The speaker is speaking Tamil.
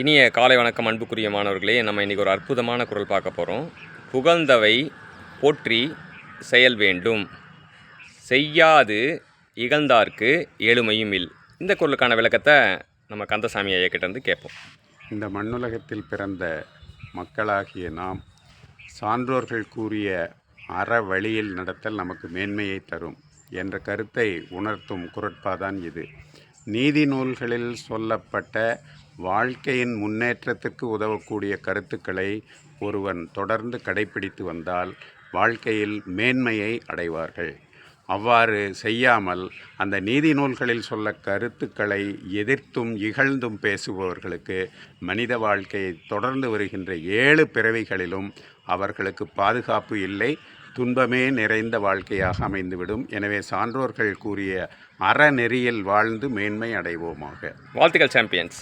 இனிய காலை வணக்கம் அன்புக்குரிய மாணவர்களே. நம்ம இன்றைக்கி ஒரு அற்புதமான குரல் பார்க்க போகிறோம் புகழ்ந்தவை போற்றி செயல் வேண்டும். செய்யாது இகழ்ந்தார்க்கு ஏழுமையும் இல். இந்த குரலுக்கான விளக்கத்தை நம்ம கந்தசாமி ஐயக்கிட்டேருந்து கேட்போம். இந்த மண்ணுலகத்தில் பிறந்த மக்களாகிய நாம் சான்றோர்கள் கூறிய அற வழியில் நடத்தல் நமக்கு மேன்மையை தரும் என்ற கருத்தை உணர்த்தும் குரட்பாதான் இது. நீதி நூல்களில் சொல்லப்பட்ட வாழ்க்கையின் முன்னேற்றத்திற்கு உதவக்கூடிய கருத்துக்களை ஒருவன் தொடர்ந்து கடைப்பிடித்து வந்தால் வாழ்க்கையில் மேன்மையை அடைவார்கள். அவ்வாறு செய்யாமல் அந்த நீதி நூல்களில் சொல்ல கருத்துக்களை எதிர்த்தும் இகழ்ந்தும் பேசுபவர்களுக்கு மனித வாழ்க்கையை தொடர்ந்து வருகின்ற ஏழு பிறவிகளிலும் அவர்களுக்கு பாதுகாப்பு இல்லை துன்பமே நிறைந்த வாழ்க்கையாக அமைந்துவிடும். எனவே சான்றோர்கள் கூறிய அறநெறியில் வாழ்ந்து மேன்மை அடைவோமாக. வாழ்த்துக்கள் சாம்பியன்ஸ்